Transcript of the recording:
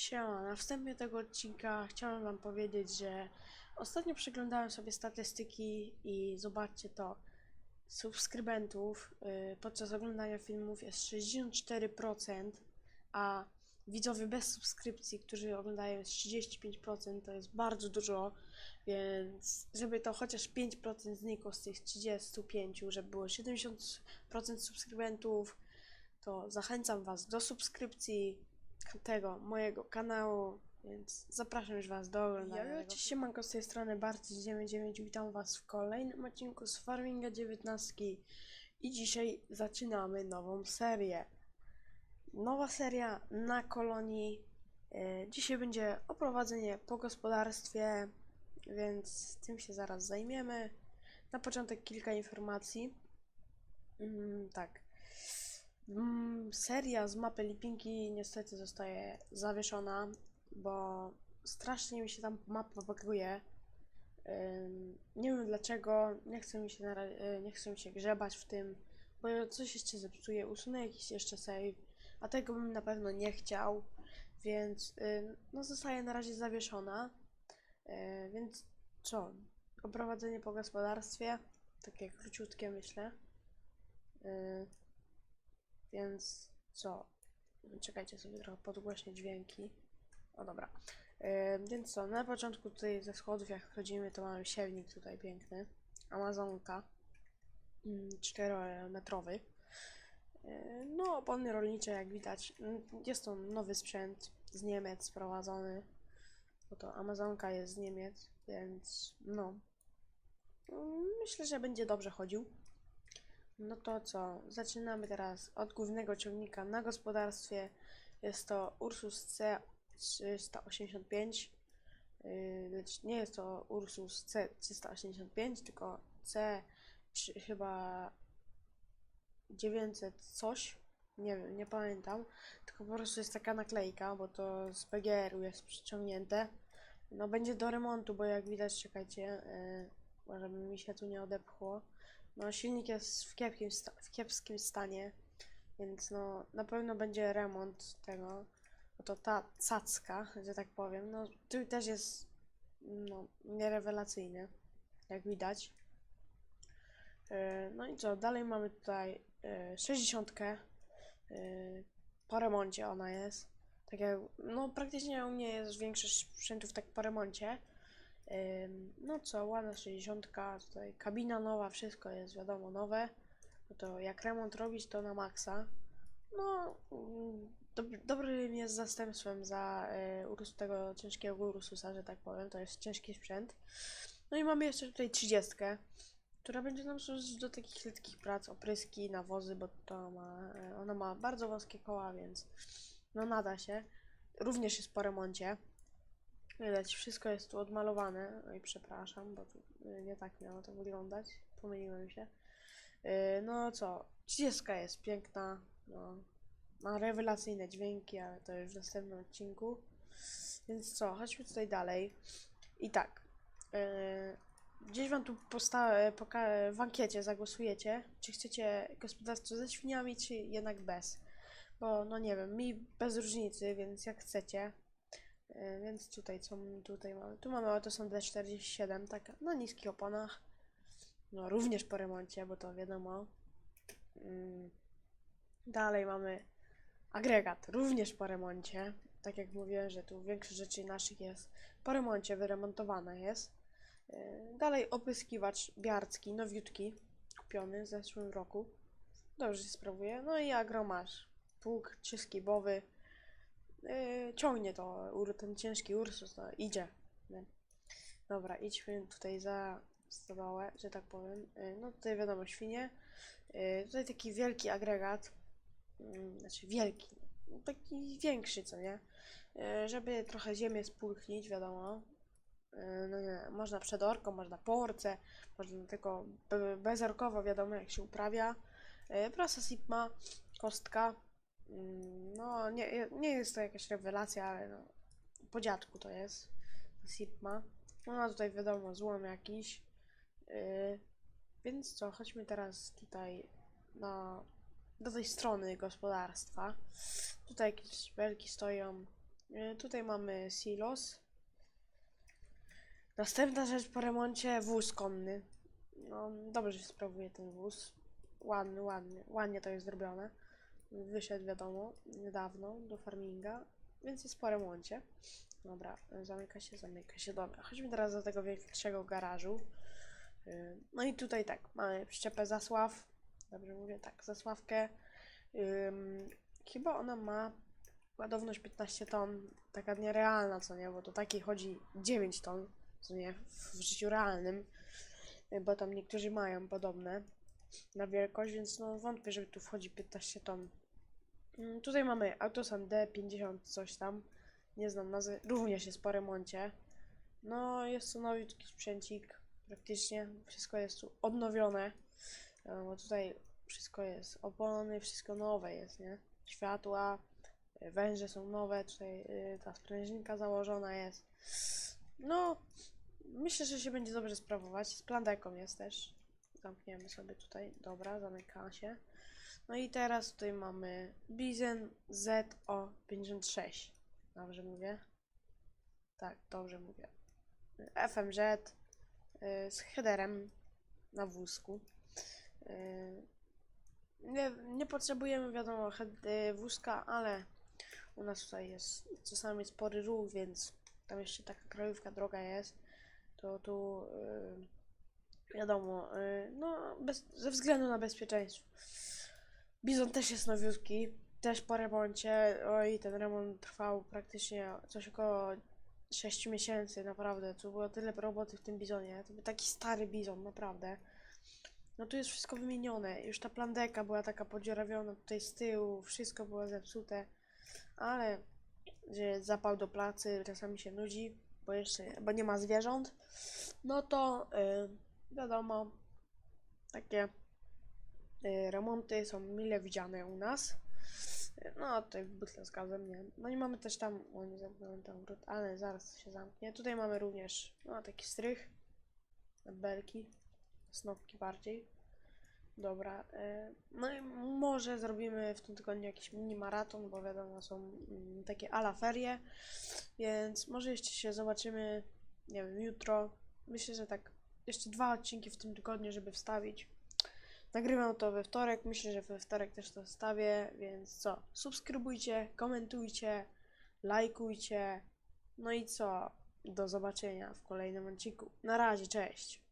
Siema, na wstępie tego odcinka chciałem wam powiedzieć, że ostatnio przeglądałem sobie statystyki i zobaczcie to. Subskrybentów y, podczas oglądania filmów jest 64%, a widzowie bez subskrypcji, którzy oglądają jest 35%, to jest bardzo dużo, więc żeby to chociaż 5% znikło z tych 35, żeby było 70% subskrybentów, to zachęcam was do subskrypcji tego mojego kanału, więc zapraszam już was do oglądania. Ja, cześć, siemanko, z tej strony Barty99, witam was w kolejnym odcinku z Farminga 19 i dzisiaj zaczynamy nową serię. Nowa seria na kolonii. E, Dzisiaj będzie oprowadzenie po gospodarstwie, więc tym się zaraz zajmiemy. Na początek kilka informacji. Mm, tak. Mm, seria z mapy Lipinki niestety zostaje zawieszona, bo strasznie mi się tam mapa buguje. Ym, Nie wiem dlaczego, nie chcę mi się, y, nie chcę mi się grzebać w tym, bo coś jeszcze zepsuje, usunę jakiś jeszcze save, a tego bym na pewno nie chciał, więc y, no zostaje na razie zawieszona. Y, Więc co? Oprowadzenie po gospodarstwie, takie króciutkie myślę. Więc co? Czekajcie sobie trochę podgłośnie dźwięki. O dobra. Więc co, na początku tutaj ze schodów jak wchodzimy to mamy siewnik tutaj piękny. Amazonka. 4-metrowy. No, opony rolnicze jak widać. Jest to nowy sprzęt z Niemiec sprowadzony. Bo to Amazonka jest z Niemiec, więc no. Myślę, że będzie dobrze chodził. No to co? Zaczynamy teraz od głównego ciągnika na gospodarstwie. Jest to Ursus C385. Yy, lecz nie jest to Ursus C385, tylko C chyba 900 coś. Nie wiem, nie pamiętam. Tylko po prostu jest taka naklejka, bo to z PGR-u jest przyciągnięte. No będzie do remontu, bo jak widać, czekajcie, yy, może by mi się tu nie odepchło. No, silnik jest w kiepskim, w kiepskim stanie, więc no, na pewno będzie remont tego. No to ta cacka, że tak powiem, no, tu też jest, no, nierewelacyjny, jak widać. Yy, No i co, dalej mamy tutaj yy, 60. Yy, po remoncie ona jest. Tak jak, no praktycznie u mnie jest większość sprzętów tak po remoncie. No co, ładna 60, tutaj kabina nowa, wszystko jest wiadomo nowe. No to jak remont robić, to na maksa. No, mm, dob dobrym jest zastępstwem za y, tego ciężkiego Ursusa, że tak powiem. To jest ciężki sprzęt. No i mamy jeszcze tutaj 30, która będzie nam służyć do takich lekkich prac, opryski, nawozy, bo to ma, y, ona ma bardzo wąskie koła, więc no nada się. Również jest po remoncie. Widać, wszystko jest tu odmalowane. Oj, przepraszam, bo tu y, nie tak miało to wyglądać. Pomyliłem się. Y, No co, 30 jest piękna. No, ma rewelacyjne dźwięki, ale to już w następnym odcinku. Więc co, chodźmy tutaj dalej. I tak. y, Gdzieś wam tu w ankiecie zagłosujecie, czy chcecie gospodarstwo ze świniami, czy jednak bez. Bo, no nie wiem, mi bez różnicy, więc jak chcecie. E, Więc tutaj co tutaj mamy? Tu mamy to są D47, tak na niskich oponach. No również po remoncie, bo to wiadomo. Mm. Dalej mamy agregat, również po remoncie. Tak jak mówiłem, że tu większość rzeczy naszych jest po remoncie, wyremontowana jest. E, Dalej opyskiwacz biarcki, nowiutki, kupiony w zeszłym roku. Dobrze się sprawuje. No i agromasz, pług trzyskibowy. Yy, ciągnie to, ten ciężki Ursus, to idzie. Dobra, idźmy tutaj za stodołę, że tak powiem. Yy, no tutaj wiadomo, świnie. Yy, tutaj taki wielki agregat. Yy, znaczy wielki, taki większy, co nie? Yy, żeby trochę ziemię spulchnić, wiadomo. No nie, można przed orką, można po orce, można tylko be- bezorkowo, wiadomo jak się uprawia. Yy, prasa Sigma, kostka. Mm, No, nie, nie jest to jakaś rewelacja, ale no, po dziadku to jest. Sigma. No, a tutaj wiadomo, złom jakiś. Yy, więc co, chodźmy teraz tutaj na, do tej strony gospodarstwa. Tutaj jakieś belki stoją. E, Tutaj mamy silos. Następna rzecz po remoncie, wóz konny. No, dobrze się sprawuje ten wóz. Ładny, ładny, ładnie to jest zrobione. Wyszedł, wiadomo, niedawno do farminga, więc jest po remoncie. Dobra, zamyka się, zamyka się. Dobra, chodźmy teraz do tego większego garażu. Y, No i tutaj tak, mamy przyczepę Zasław. Dobrze mówię, tak, Zasławkę. Chyba ona ma ładowność 15 ton, taka nierealna, co nie, bo do takiej chodzi 9 ton, co nie, w, w życiu realnym, y, bo tam niektórzy mają podobne na wielkość, więc no wątpię, żeby tu wchodzi 15 ton. Mm, Tutaj mamy Autosan D50 coś tam, nie znam nazwy, również jest po remoncie. No, jest to nowiutki sprzęcik, praktycznie wszystko jest tu odnowione, e, bo tutaj wszystko jest opony, wszystko nowe jest, nie? Światła, e, węże są nowe, tutaj e, ta sprężynka założona jest. No, myślę, że się będzie dobrze sprawować. Z plandeką jest też. Zamkniemy sobie tutaj. Dobra, zamyka się. No i teraz tutaj mamy Bizen ZO56. Dobrze mówię? Tak, dobrze mówię. FMZ y, z headerem na wózku. Y, Nie, nie potrzebujemy, wiadomo, y, wózka, ale u nas tutaj jest czasami spory ruch, więc tam jeszcze taka krajówka droga jest. To tu wiadomo, no bez, ze względu na bezpieczeństwo. Bizon też jest nowiutki, też po remoncie. Oj, ten remont trwał praktycznie coś około 6 miesięcy, naprawdę. Tu było tyle roboty w tym bizonie. To był taki stary bizon, naprawdę. No tu jest wszystko wymienione. Już ta plandeka była taka podziurawiona tutaj z tyłu, wszystko było zepsute. Ale że zapał do pracy, czasami się nudzi, bo jeszcze, bo nie ma zwierząt. No to y, wiadomo, takie remonty są mile widziane u nas. Y, No, tutaj w butle z gazem, nie. No i mamy też tam, o nie zamknąłem ten wrót, ale zaraz się zamknie. Tutaj mamy również, no, taki strych, belki, snopki bardziej. Dobra, y, no i może zrobimy w tym tygodniu jakiś mini maraton, bo wiadomo, są mm, takie ala ferie, więc może jeszcze się zobaczymy, nie wiem, jutro. Myślę, że tak jeszcze dwa odcinki w tym tygodniu, żeby wstawić. Nagrywam to we wtorek, myślę, że we wtorek też to wstawię, więc co? Subskrybujcie, komentujcie, lajkujcie. No i co? Do zobaczenia w kolejnym odcinku. Na razie, cześć!